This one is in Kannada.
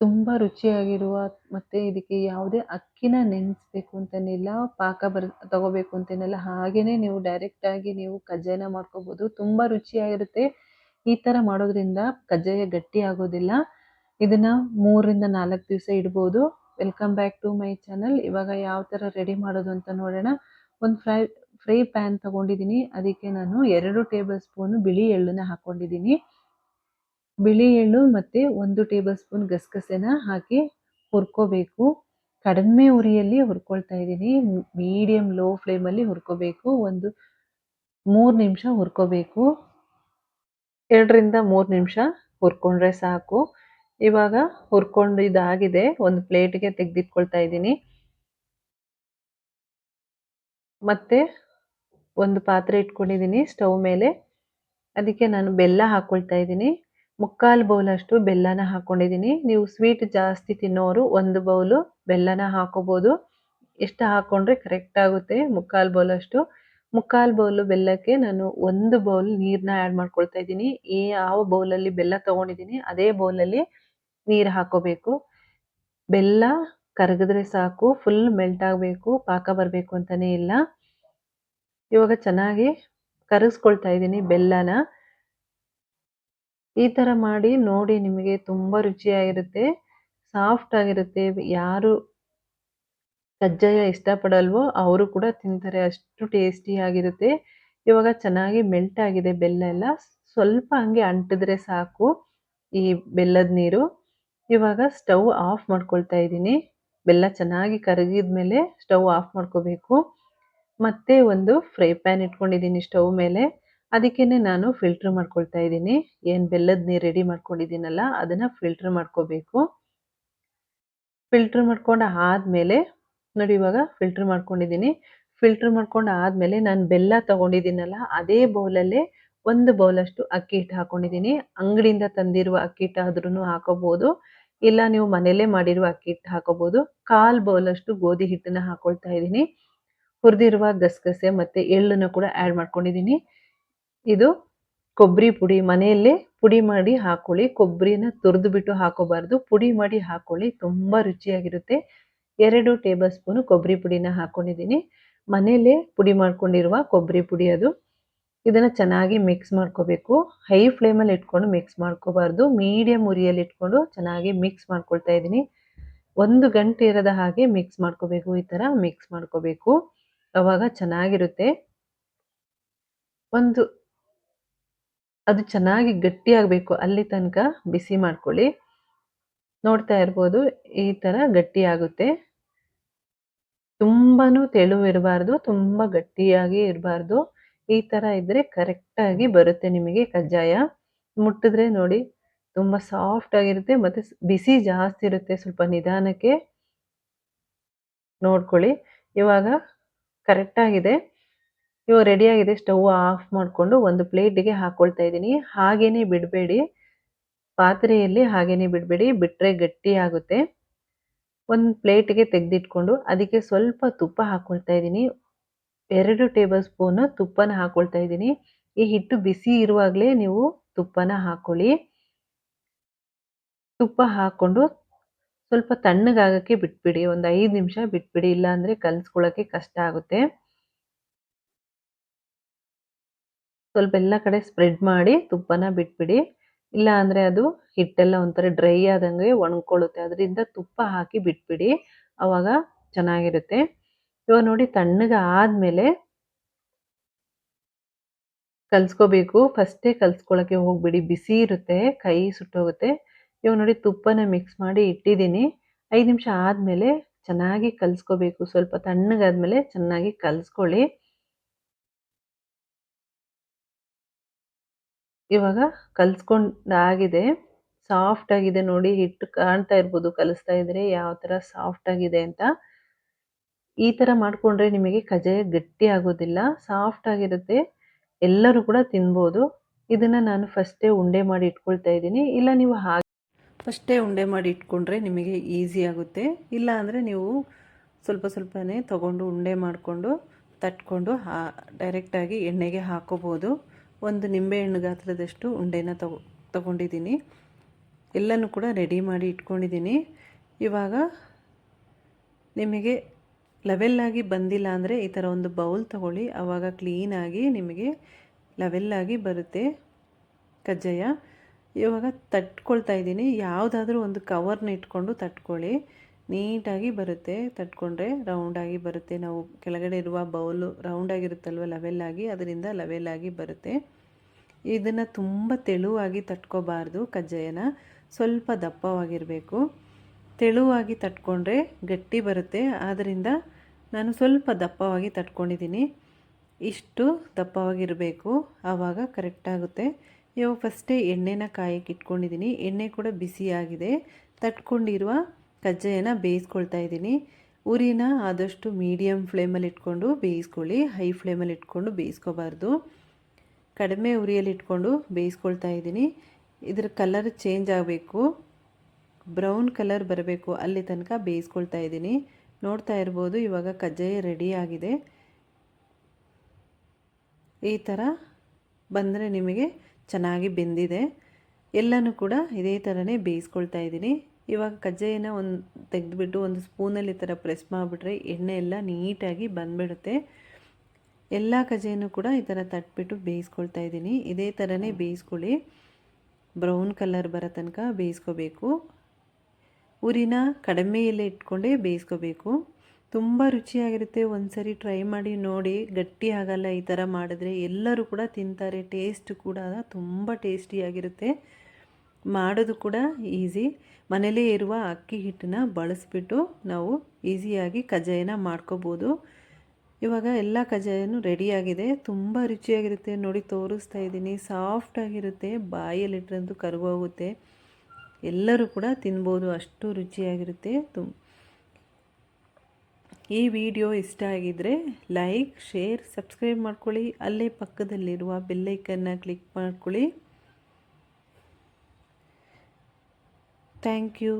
ತುಂಬ ರುಚಿಯಾಗಿರುವ ಮತ್ತು ಇದಕ್ಕೆ ಯಾವುದೇ ಅಕ್ಕಿನ ನೆನೆಸ್ಬೇಕು ಅಂತೇನಿಲ್ಲ ಪಾಕ ಬರ್, ತಗೋಬೇಕು ಅಂತೇನಿಲ್ಲ ಹಾಗೇ ನೀವು ಡೈರೆಕ್ಟಾಗಿ ನೀವು ಕಜ್ಜಾಯನ ಮಾಡ್ಕೋಬೋದು. ತುಂಬ ರುಚಿಯಾಗಿರುತ್ತೆ. ಈ ಥರ ಮಾಡೋದ್ರಿಂದ ಕಜ್ಜಾಯ ಗಟ್ಟಿ ಆಗೋದಿಲ್ಲ. ಇದನ್ನು ಮೂರರಿಂದ ನಾಲ್ಕು ದಿವಸ ಇಡ್ಬೋದು. Welcome back to my channel ಇವಾಗ ಯಾವ ಥರ ರೆಡಿ ಮಾಡೋದು ಅಂತ ನೋಡೋಣ. ಒಂದು ಫ್ರೈ ಫ್ರೈ ಪ್ಯಾನ್ ತಗೊಂಡಿದ್ದೀನಿ. ಅದಕ್ಕೆ ನಾನು ಎರಡು ಟೇಬಲ್ ಸ್ಪೂನು ಬಿಳಿ ಎಳ್ಳನ್ನ ಹಾಕ್ಕೊಂಡಿದ್ದೀನಿ ಬಿಳಿ ಎಳ್ಳು ಮತ್ತು ಒಂದು ಟೇಬಲ್ ಸ್ಪೂನ್ ಗಸಗಸೆನ ಹಾಕಿ ಹುರ್ಕೋಬೇಕು. ಕಡಿಮೆ ಉರಿಯಲ್ಲಿ ಹುರ್ಕೊಳ್ತಾ ಇದ್ದೀನಿ. ಮೀಡಿಯಮ್ ಲೋ ಫ್ಲೇಮಲ್ಲಿ ಹುರ್ಕೋಬೇಕು. ಒಂದು ಮೂರು ನಿಮಿಷ ಹುರ್ಕೋಬೇಕು. ಎರಡರಿಂದ ಮೂರು ನಿಮಿಷ ಹುರ್ಕೊಂಡ್ರೆ ಸಾಕು. ಇವಾಗ ಹುರ್ಕೊಂಡು ಇದಾಗಿದೆ ಒಂದು ಪ್ಲೇಟ್ಗೆ ತೆಗೆದಿಟ್ಕೊಳ್ತಾ ಇದ್ದೀನಿ. ಮತ್ತೆ ಒಂದು ಪಾತ್ರೆ ಇಟ್ಕೊಂಡಿದ್ದೀನಿ ಸ್ಟವ್ ಮೇಲೆ. ಅದಕ್ಕೆ ನಾನು ಬೆಲ್ಲ ಹಾಕ್ಕೊಳ್ತಾ ಇದ್ದೀನಿ. ಮುಕ್ಕಾಲು ಬೌಲಷ್ಟು ಬೆಲ್ಲನ ಹಾಕ್ಕೊಂಡಿದ್ದೀನಿ ನೀವು ಸ್ವೀಟ್ ಜಾಸ್ತಿ ತಿನ್ನೋರು ಒಂದು ಬೌಲು ಬೆಲ್ಲನ ಹಾಕೋಬೋದು. ಎಷ್ಟು ಹಾಕ್ಕೊಂಡ್ರೆ ಕರೆಕ್ಟ್ ಆಗುತ್ತೆ ಮುಕ್ಕಾಲು ಬೌಲಷ್ಟು ಮುಕ್ಕಾಲು ಬೌಲು ಬೆಲ್ಲಕ್ಕೆ ನಾನು ಒಂದು ಬೌಲ್ ನೀರನ್ನ ಆ್ಯಡ್ ಮಾಡ್ಕೊಳ್ತಾ ಇದ್ದೀನಿ. ಈ ಯಾವ ಬೌಲಲ್ಲಿ ಬೆಲ್ಲ ತೊಗೊಂಡಿದ್ದೀನಿ ಅದೇ ಬೌಲಲ್ಲಿ ನೀರು ಹಾಕೋಬೇಕು. ಬೆಲ್ಲ ಕರಗಿದ್ರೆ ಸಾಕು ಫುಲ್ ಮೆಲ್ಟ್ ಆಗಬೇಕು, ಪಾಕ ಬರಬೇಕು ಅಂತಲೇ ಇಲ್ಲ. ಇವಾಗ ಚೆನ್ನಾಗಿ ಕರಗಿಸ್ಕೊಳ್ತಾ ಇದ್ದೀನಿ ಬೆಲ್ಲನ. ಈ ಥರ ಮಾಡಿ ನೋಡಿ ನಿಮಗೆ ತುಂಬ ರುಚಿಯಾಗಿರುತ್ತೆ ಸಾಫ್ಟ್ ಆಗಿರುತ್ತೆ. ಯಾರು ಕಜ್ಜಾಯ ಇಷ್ಟಪಡಲ್ವೋ ಅವರು ಕೂಡ ತಿಂತಾರೆ, ಅಷ್ಟು ಟೇಸ್ಟಿ ಆಗಿರುತ್ತೆ. ಇವಾಗ ಚೆನ್ನಾಗಿ ಮೆಲ್ಟ್ ಆಗಿದೆ ಬೆಲ್ಲ ಎಲ್ಲ. ಸ್ವಲ್ಪ ಹಂಗೆ ಅಂಟಿದ್ರೆ ಸಾಕು ಈ ಬೆಲ್ಲದ ನೀರು. ಇವಾಗ ಸ್ಟವ್ ಆಫ್ ಮಾಡ್ಕೊಳ್ತಾ ಇದ್ದೀನಿ. ಬೆಲ್ಲ ಚೆನ್ನಾಗಿ ಕರಗಿದ ಮೇಲೆ ಸ್ಟವ್ ಆಫ್ ಮಾಡ್ಕೋಬೇಕು. ಮತ್ತೆ ಒಂದು ಫ್ರೈ ಪ್ಯಾನ್ ಇಟ್ಕೊಂಡಿದ್ದೀನಿ ಸ್ಟವ್ ಮೇಲೆ. ಅದಕ್ಕೇ ನಾನು ಫಿಲ್ಟ್ರ್ ಮಾಡ್ಕೊಳ್ತಾ ಇದ್ದೀನಿ. ಏನು ಬೆಲ್ಲದ ನೀರು ರೆಡಿ ಮಾಡ್ಕೊಂಡಿದ್ದೀನಲ್ಲ, ಅದನ್ನು ಫಿಲ್ಟ್ರ್ ಮಾಡ್ಕೋಬೇಕು. ಫಿಲ್ಟ್ರ್ ಮಾಡ್ಕೊಂಡು ಆದಮೇಲೆ, ನೋಡಿ ಇವಾಗ ಫಿಲ್ಟ್ರ್ ಮಾಡ್ಕೊಂಡಿದ್ದೀನಿ. ಫಿಲ್ಟ್ರ್ ಮಾಡ್ಕೊಂಡು ಆದಮೇಲೆ ನಾನು ಬೆಲ್ಲ ತೊಗೊಂಡಿದ್ದೀನಲ್ಲ, ಅದೇ ಬೌಲಲ್ಲೇ ಒಂದು ಬೌಲಷ್ಟು ಅಕ್ಕಿ ಹಿಟ್ಟು ಹಾಕ್ಕೊಂಡಿದ್ದೀನಿ ಅಂಗಡಿಯಿಂದ ತಂದಿರುವ ಅಕ್ಕಿ ಹಿಟ್ಟು ಆದ್ರೂ ಹಾಕೋಬೋದು. ಇಲ್ಲ ನೀವು ಮನೆಯಲ್ಲೇ ಮಾಡಿರುವ ಅಕ್ಕಿ ಹಿಟ್ಟು ಹಾಕೋಬೋದು. ಕಾಲು ಬೌಲಷ್ಟು ಗೋಧಿ ಹಿಟ್ಟನ್ನು ಹಾಕೊಳ್ತಾ ಇದ್ದೀನಿ. ಹುರಿದಿರುವ ಗಸಗಸೆ ಮತ್ತು ಎಳ್ಳನ್ನು ಕೂಡ ಆ್ಯಡ್ ಮಾಡ್ಕೊಂಡಿದ್ದೀನಿ. ಇದು ಕೊಬ್ಬರಿ ಪುಡಿ. ಮನೆಯಲ್ಲೇ ಪುಡಿ ಮಾಡಿ ಹಾಕೊಳ್ಳಿ. ಕೊಬ್ಬರಿನ ತುರಿದು ಬಿಟ್ಟು ಹಾಕೋಬಾರ್ದು. ಪುಡಿ ಮಾಡಿ ಹಾಕೊಳ್ಳಿ. ತುಂಬ ರುಚಿಯಾಗಿರುತ್ತೆ. ಎರಡು ಟೇಬಲ್ ಸ್ಪೂನು ಕೊಬ್ಬರಿ ಪುಡಿನ ಹಾಕೊಂಡಿದ್ದೀನಿ. ಮನೆಯಲ್ಲೇ ಪುಡಿ ಮಾಡ್ಕೊಂಡಿರುವ ಕೊಬ್ಬರಿ ಪುಡಿ ಅದು. ಇದನ್ನು ಚೆನ್ನಾಗಿ ಮಿಕ್ಸ್ ಮಾಡ್ಕೋಬೇಕು. ಹೈ ಫ್ಲೇಮಲ್ಲಿ ಇಟ್ಕೊಂಡು ಮಿಕ್ಸ್ ಮಾಡ್ಕೋಬಾರ್ದು. ಮೀಡಿಯಮ್ ಉರಿಯಲ್ಲಿ ಇಟ್ಕೊಂಡು ಚೆನ್ನಾಗಿ ಮಿಕ್ಸ್ ಮಾಡ್ಕೊಳ್ತಾ ಇದ್ದೀನಿ. ಒಂದು ಗಂಟೆ ಇರದ ಹಾಗೆ ಮಿಕ್ಸ್ ಮಾಡ್ಕೋಬೇಕು. ಈ ಥರ ಮಿಕ್ಸ್ ಮಾಡ್ಕೋಬೇಕು. ಅವಾಗ ಚೆನ್ನಾಗಿರುತ್ತೆ. ಒಂದು ಅದು ಚೆನ್ನಾಗಿ ಗಟ್ಟಿಯಾಗಬೇಕು. ಅಲ್ಲಿ ತನಕ ಬಿಸಿ ಮಾಡ್ಕೊಳ್ಳಿ. ನೋಡ್ತಾ ಇರ್ಬೋದು, ಈ ಥರ ಗಟ್ಟಿಯಾಗುತ್ತೆ. ತುಂಬಾ ತೆಳು ಇರಬಾರ್ದು ತುಂಬ ಗಟ್ಟಿಯಾಗಿ ಇರಬಾರ್ದು. ಈ ಥರ ಇದ್ದರೆ ಕರೆಕ್ಟಾಗಿ ಬರುತ್ತೆ ನಿಮಗೆ ಕಜ್ಜಾಯ. ಮುಟ್ಟಿದ್ರೆ ನೋಡಿ ತುಂಬ ಸಾಫ್ಟ್ ಆಗಿರುತ್ತೆ ಮತ್ತು ಬಿಸಿ ಜಾಸ್ತಿ ಇರುತ್ತೆ ಸ್ವಲ್ಪ ನಿಧಾನಕ್ಕೆ. ನೋಡ್ಕೊಳ್ಳಿ. ಇವಾಗ ಕರೆಕ್ಟಾಗಿದೆ. ಇವಾಗ ರೆಡಿಯಾಗಿದೆ ಸ್ಟವ್ ಆಫ್ ಮಾಡಿಕೊಂಡು ಒಂದು ಪ್ಲೇಟಿಗೆ ಹಾಕ್ಕೊಳ್ತಾ ಇದ್ದೀನಿ. ಹಾಗೇನೆ ಬಿಡಬೇಡಿ. ಪಾತ್ರೆಯಲ್ಲಿ ಹಾಗೇನೆ ಬಿಡಬೇಡಿ. ಬಿಟ್ಟರೆ ಗಟ್ಟಿ ಆಗುತ್ತೆ. ಒಂದು ಪ್ಲೇಟಿಗೆ ತೆಗೆದಿಟ್ಕೊಂಡು ಅದಕ್ಕೆ ಸ್ವಲ್ಪ ತುಪ್ಪ ಹಾಕ್ಕೊಳ್ತಾ ಇದ್ದೀನಿ. ಎರಡು ಟೇಬಲ್ ಸ್ಪೂನ್ ತುಪ್ಪನ ಹಾಕ್ಕೊಳ್ತಾ ಇದ್ದೀನಿ. ಈ ಹಿಟ್ಟು ಬಿಸಿ ಇರುವಾಗಲೇ ನೀವು ತುಪ್ಪನ ಹಾಕ್ಕೊಳ್ಳಿ ತುಪ್ಪ ಹಾಕ್ಕೊಂಡು ಸ್ವಲ್ಪ ತಣ್ಣಗಾಗಕ್ಕೆ ಬಿಟ್ಬಿಡಿ. ಒಂದು ಐದು ನಿಮಿಷ ಬಿಟ್ಬಿಡಿ. ಇಲ್ಲಾಂದರೆ ಕಲಿಸ್ಕೊಳ್ಳೋಕ್ಕೆ ಕಷ್ಟ ಆಗುತ್ತೆ. ಸ್ವಲ್ಪ ಎಲ್ಲ ಕಡೆ ಸ್ಪ್ರೆಡ್ ಮಾಡಿ ತುಪ್ಪನ ಬಿಟ್ಬಿಡಿ. ಇಲ್ಲ ಅಂದರೆ ಅದು ಹಿಟ್ಟೆಲ್ಲ ಒಂಥರ ಡ್ರೈ ಆದಂಗೆ ಒಣಗ್ಕೊಳ್ಳುತ್ತೆ ಅದರಿಂದ ತುಪ್ಪ ಹಾಕಿ ಬಿಟ್ಬಿಡಿ. ಅವಾಗ ಚೆನ್ನಾಗಿರುತ್ತೆ. ಇವಾಗ ನೋಡಿ ತಣ್ಣಗೆ ಆದಮೇಲೆ ಕಲ್ಸ್ಕೋಬೇಕು. ಫಸ್ಟೇ ಕಲ್ಸ್ಕೊಳ್ಳೋಕ್ಕೆ ಹೋಗ್ಬಿಡಿ. ಬಿಸಿ ಇರುತ್ತೆ, ಕೈ ಸುಟ್ಟೋಗುತ್ತೆ. ಇವಾಗ ನೋಡಿ ತುಪ್ಪನ ಮಿಕ್ಸ್ ಮಾಡಿ ಇಟ್ಟಿದ್ದೀನಿ. ಐದು ನಿಮಿಷ ಆದಮೇಲೆ ಚೆನ್ನಾಗಿ ಕಲ್ಸ್ಕೋಬೇಕು. ಸ್ವಲ್ಪ ತಣ್ಣಗಾದ್ಮೇಲೆ ಚೆನ್ನಾಗಿ ಕಲಿಸ್ಕೊಳ್ಳಿ. ಇವಾಗ ಕಲ್ಸ್ಕೊಂಡಾಗಿದೆ. ಸಾಫ್ಟ್ ಆಗಿದೆ ನೋಡಿ ಹಿಟ್ಟು ಕಾಣ್ತಾ ಇರ್ಬೋದು, ಕಲಿಸ್ತಾ ಇದ್ರೆ ಯಾವ ಥರ ಸಾಫ್ಟ್ ಆಗಿದೆ ಅಂತ. ಈ ಥರ ಮಾಡಿಕೊಂಡ್ರೆ ನಿಮಗೆ ಕಜಾಯ ಗಟ್ಟಿ ಆಗೋದಿಲ್ಲ, ಸಾಫ್ಟ್ ಆಗಿರುತ್ತೆ, ಎಲ್ಲರೂ ಕೂಡ ತಿನ್ಬೋದು. ಇದನ್ನು ನಾನು ಫಸ್ಟೇ ಉಂಡೆ ಮಾಡಿ ಇಟ್ಕೊಳ್ತಾ ಇದ್ದೀನಿ. ಇಲ್ಲ ನೀವು ಹಾಗೆ ಫಸ್ಟೇ ಉಂಡೆ ಮಾಡಿ ಇಟ್ಕೊಂಡ್ರೆ ನಿಮಗೆ ಈಸಿ ಆಗುತ್ತೆ. ಇಲ್ಲ ಅಂದರೆ ನೀವು ಸ್ವಲ್ಪ ಸ್ವಲ್ಪನೇ ತೊಗೊಂಡು ಉಂಡೆ ಮಾಡಿಕೊಂಡು, ತಟ್ಕೊಂಡು, ಹಾ, ಡೈರೆಕ್ಟಾಗಿ ಎಣ್ಣೆಗೆ ಹಾಕೋಬೋದು. ಒಂದು ನಿಂಬೆಹಣ್ಣು ಗಾತ್ರದಷ್ಟು ಉಂಡೆನ ತಗೊ, ತಗೊಂಡಿದ್ದೀನಿ. ಎಲ್ಲನೂ ಕೂಡ ರೆಡಿ ಮಾಡಿ ಇಟ್ಕೊಂಡಿದ್ದೀನಿ. ಇವಾಗ ನಿಮಗೆ ಲೆವೆಲ್ಲಾಗಿ ಬಂದಿಲ್ಲ ಅಂದರೆ ಈ ಥರ ಒಂದು ಬೌಲ್ ತಗೊಳ್ಳಿ. ಆವಾಗ ಕ್ಲೀನಾಗಿ ನಿಮಗೆ ಲೆವೆಲ್ಲಾಗಿ ಬರುತ್ತೆ ಕಜ್ಜಾಯ. ಇವಾಗ ತಟ್ಕೊಳ್ತಾ ಇದ್ದೀನಿ. ಯಾವುದಾದ್ರೂ ಒಂದು ಕವರ್ನ ಇಟ್ಕೊಂಡು ತಟ್ಕೊಳ್ಳಿ. ನೀಟಾಗಿ ಬರುತ್ತೆ, ತಟ್ಕೊಂಡ್ರೆ ರೌಂಡಾಗಿ ಬರುತ್ತೆ. ನಾವು ಕೆಳಗಡೆ ಇರುವ ಬೌಲು ರೌಂಡಾಗಿರುತ್ತಲ್ವ ಲವೆಲ್ಲಾಗಿ ಅದರಿಂದ ಲವೆಲ್ಲಾಗಿ ಬರುತ್ತೆ. ಇದನ್ನು ತುಂಬ ತೆಳುವಾಗಿ ತಟ್ಕೋಬಾರ್ದು ಕಜ್ಜಾಯನ. ಸ್ವಲ್ಪ ದಪ್ಪವಾಗಿರಬೇಕು. ತೆಳುವಾಗಿ ತಟ್ಕೊಂಡ್ರೆ ಗಟ್ಟಿ ಬರುತ್ತೆ. ಆದ್ದರಿಂದ ನಾನು ಸ್ವಲ್ಪ ದಪ್ಪವಾಗಿ ತಟ್ಕೊಂಡಿದ್ದೀನಿ. ಇಷ್ಟು ದಪ್ಪವಾಗಿರಬೇಕು. ಆವಾಗ ಕರೆಕ್ಟಾಗುತ್ತೆ ಇವಾಗ ಫಸ್ಟೇ ಎಣ್ಣೆನ ಕಾಯಕ್ಕೆ ಇಟ್ಕೊಂಡಿದ್ದೀನಿ. ಎಣ್ಣೆ ಕೂಡ ಬಿಸಿಯಾಗಿದೆ. ತಟ್ಕೊಂಡಿರುವ ಕಜ್ಜಾಯನ ಬೇಯಿಸ್ಕೊಳ್ತಾ ಇದ್ದೀನಿ. ಉರಿನ ಆದಷ್ಟು ಮೀಡಿಯಮ್ ಫ್ಲೇಮಲ್ಲಿ ಇಟ್ಕೊಂಡು ಬೇಯಿಸ್ಕೊಳ್ಳಿ. ಹೈ ಫ್ಲೇಮಲ್ಲಿ ಇಟ್ಕೊಂಡು ಬೇಯಿಸ್ಕೋಬಾರ್ದು. ಕಡಿಮೆ ಉರಿಯಲ್ಲಿ ಇಟ್ಕೊಂಡು ಬೇಯಿಸ್ಕೊಳ್ತಾ ಇದ್ದೀನಿ. ಇದರ ಕಲರ್ ಚೇಂಜ್ ಆಗಬೇಕು. ಬ್ರೌನ್ ಕಲರ್ ಬರಬೇಕು ಅಲ್ಲಿ ತನಕ ಬೇಯಿಸ್ಕೊಳ್ತಾ ಇದ್ದೀನಿ. ನೋಡ್ತಾ ಇರ್ಬೋದು ಇವಾಗ ಕಜ್ಜಾಯ ರೆಡಿ ಆಗಿದೆ. ಈ ಥರ ಬಂದರೆ ನಿಮಗೆ ಚೆನ್ನಾಗಿ ಬೆಂದಿದೆ. ಎಲ್ಲನೂ ಕೂಡ ಇದೇ ಥರನೇ ಬೇಯಿಸ್ಕೊಳ್ತಾ ಇದ್ದೀನಿ. ಇವಾಗ ಕಜ್ಜಾಯನ ಒಂದು ತೆಗೆದುಬಿಟ್ಟು ಒಂದು ಸ್ಪೂನಲ್ಲಿ ಈ ಥರ ಪ್ರೆಸ್ ಮಾಡಿಬಿಟ್ರೆ ಎಣ್ಣೆ ಎಲ್ಲ ನೀಟಾಗಿ ಬಂದುಬಿಡುತ್ತೆ. ಎಲ್ಲ ಕಜ್ಜಾಯನೂ ಕೂಡ ಈ ಥರ ತಟ್ಬಿಟ್ಟು ಬೇಯಿಸ್ಕೊಳ್ತಾ ಇದ್ದೀನಿ. ಇದೇ ಥರನೇ ಬೇಯಿಸ್ಕೊಳ್ಳಿ. ಬ್ರೌನ್ ಕಲರ್ ಬರೋ ತನಕ ಬೇಯಿಸ್ಕೋಬೇಕು. ಉರಿನ ಕಡಿಮೆಯಲ್ಲೇ ಇಟ್ಕೊಂಡೇ ಬೇಯಿಸ್ಕೋಬೇಕು. ತುಂಬ ರುಚಿಯಾಗಿರುತ್ತೆ. ಒಂದು ಸರಿ ಟ್ರೈ ಮಾಡಿ ನೋಡಿ. ಗಟ್ಟಿ ಆಗಲ್ಲ ಈ ಥರ ಮಾಡಿದ್ರೆ ಎಲ್ಲರೂ ಕೂಡ ತಿಂತಾರೆ. ಟೇಸ್ಟ್ ಕೂಡ ತುಂಬ ಟೇಸ್ಟಿಯಾಗಿರುತ್ತೆ. ಮಾಡೋದು ಕೂಡ ಈಸಿ. ಮನೇಲೇ ಇರುವ ಅಕ್ಕಿ ಹಿಟ್ಟನ್ನ ಬಳಸಿಬಿಟ್ಟು ನಾವು ಈಸಿಯಾಗಿ ಕಜ್ಜಾಯನ ಮಾಡ್ಕೋಬೋದು. ಇವಾಗ ಎಲ್ಲ ಕಜ್ಜಾಯನೂ ರೆಡಿಯಾಗಿದೆ. ತುಂಬ ರುಚಿಯಾಗಿರುತ್ತೆ. ನೋಡಿ, ತೋರಿಸ್ತಾ ಇದ್ದೀನಿ. ಸಾಫ್ಟಾಗಿರುತ್ತೆ ಬಾಯಲ್ಲಿಟ್ರಂತೂ ಕರಗೋಗುತ್ತೆ. ಎಲ್ಲರೂ ಕೂಡ ತಿನ್ಬೋದು. ಅಷ್ಟು ರುಚಿಯಾಗಿರುತ್ತೆ. ತುಂಬ ಈ ವಿಡಿಯೋ ಇಷ್ಟ ಆಗಿದ್ದರೆ ಲೈಕ್, ಶೇರ್, ಸಬ್ಸ್ಕ್ರೈಬ್ ಮಾಡ್ಕೊಳ್ಳಿ. ಅಲ್ಲೇ ಪಕ್ಕದಲ್ಲಿರುವ ಬೆಲ್ಲೈಕನ್ನ ಕ್ಲಿಕ್ ಮಾಡ್ಕೊಳ್ಳಿ. Thank you